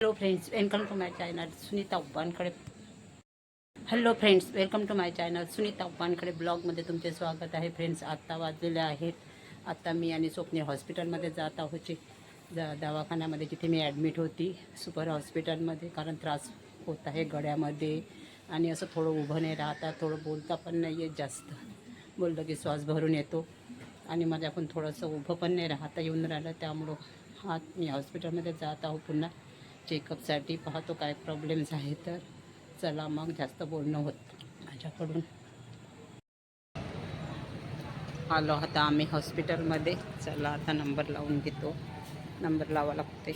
Hello friends welcome to my channel Sunita उब्बानकडे hello friends welcome to my channel Sunita उब्बानकडे ब्लॉगमध्ये तुमचे स्वागत आहे. Friends आत्ता वाजलेले आहेत. आत्ता मी आणि स्वप्नी हॉस्पिटलमध्ये जात आहोत. दवाखान्यामध्ये जिथे मी ॲडमिट होती सुपर हॉस्पिटलमध्ये कारण त्रास होत आहे गळ्यामध्ये. आणि असं थोडं उभं नाही राहता थोडं बोलता पण नाही येत जास्त. बोललं की श्वास भरून येतो. आणि माझ्याकडून थोडंसं उभं पण नाही राहता येऊन राहिलं त्यामुळं हा मी हॉस्पिटलमध्ये जात आहो पुन्हा. चेकअपसाठी पाहतो काय प्रॉब्लेम्स आहे तर. चला मग जास्त बोलणं होत माझ्याकडून. आलो आता आम्ही हॉस्पिटलमध्ये चला आता नंबर लावून घेतो. नंबर लावा लागते.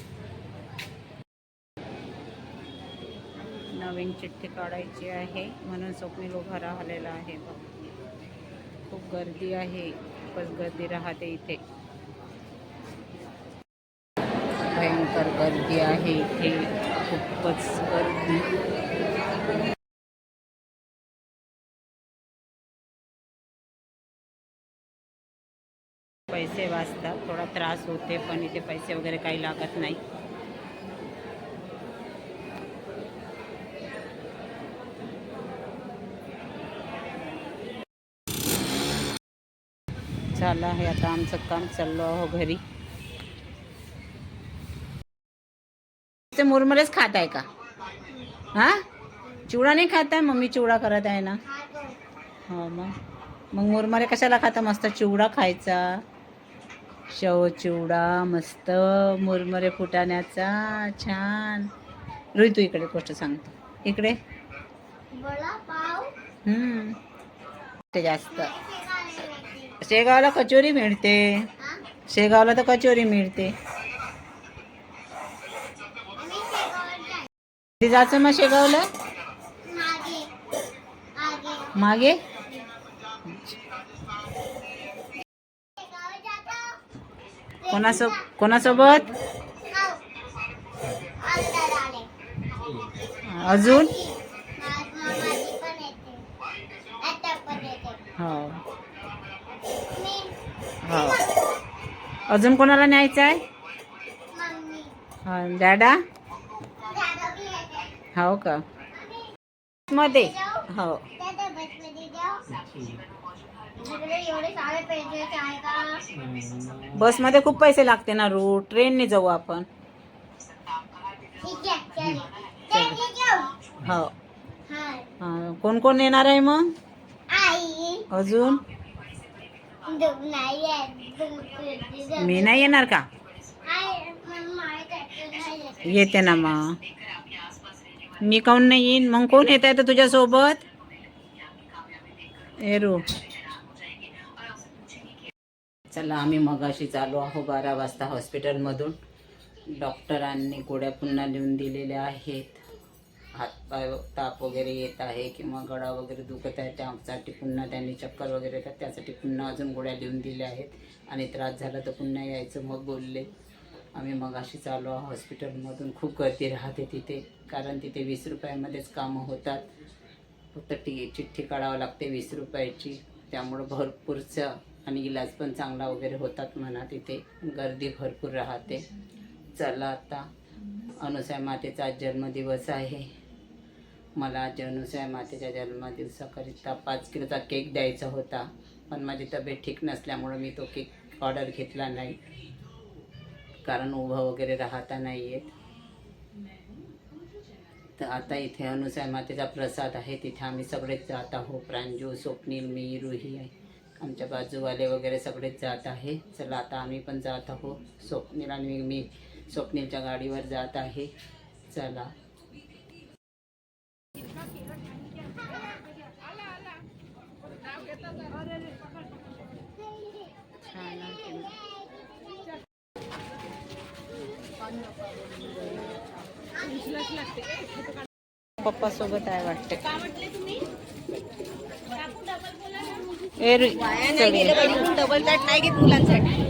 नवीन चिठ्ठी काढायची आहे. म्हणून स्वप्नील उभा राहिलेला आहे. खूप गर्दी आहे. खूपच गर्दी राहते इथे. भयंकर गर्दी आहे इथे. खूपच गर्दी. पैसे वाचतात थोडा त्रास होते पण इथे पैसे वगैरे काही लागत नाही. झालं आहे आता आमचं काम चाललो आहो घरी. ते मुरमुरेच खात आहे का? हा? चिवडा नाही खात आहे मम्मी चिवडा करत आहे ना. हो मग. मग मुरमुरे कशाला खाता? मस्त चिवडा खायचा. शेव चिवडा मस्त मुरमुरे फुटाण्याचा. छान. रोहित तू इकडे गोष्ट सांगतो. इकडे. हम्म. ते जास्त. शेगावला कचोरी मिळते. शेगावला तर कचोरी मिळते. जायचं मग शेगावला मागे. कोणासो कोणासोबत? अजून? हो. हो. अजून कोणाला न्यायचं आहे हा, डॅडा हो का? मध्ये. हो. बसमध्ये खूप पैसे लागते ना रू. ट्रेनने जाऊ आपण. हो. हा, कोण कोण येणार आहे मग? अजून? मी नाही येणार का? येते ना मग. मी काऊन नाही येईन? मग कोण येत आहे तर तुझ्यासोबत? एरू. चला आम्ही मगाशी चालू आहो बारा वाजता हॉस्पिटलमधून. डॉक्टरांनी गोळ्या पुन्हा लिहून दिलेल्या आहेत. हातपाय ताप वगैरे येत आहे किंवा गळा वगैरे दुखत आहे त्यासाठी पुन्हा त्यांनी चक्कर वगैरे येतात त्यासाठी पुन्हा अजून गोळ्या लिहून दिल्या आहेत. आणि त्रास झाला तर पुन्हा यायचं मग बोलले. आम्ही मगाशी चालू हॉस्पिटलमधून खूप गर्दी राहते तिथे. कारण तिथे वीस रुपयामध्येच कामं होतात. फक्त टी चिठ्ठी काढावं लागते वीस रुपयाची. त्यामुळं भरपूरचं आणि इलाज पण चांगला वगैरे होतात म्हणा तिथे. गर्दी भरपूर राहते. चला आता. अनुसाय मातेचा आज जन्मदिवस आहे. मला आज अनुसाय मातेच्या जन्मदिवसाकरिता पाच किलोचा केक द्यायचा होता. पण माझी तब्येत ठीक नसल्यामुळं मी तो केक ऑर्डर घेतला नाही. कारण उभं वगैरे राहता नाही येत तर आता इथे अनुसया मातेचा प्रसाद आहे. तिथे आम्ही सगळेच जात आहोत. प्रांजू स्वप्नील मी रुही आहे. आमच्या बाजूवाले वगैरे सगळेच जात आहे. चला आता आम्ही पण जात आहोत. स्वप्नील आणि मी स्वप्नीलच्या गाडीवर जात आहे. चला. छान पप्पा सोबत आहे वाटते. डबल ताट नाही घेत मुलांसाठी.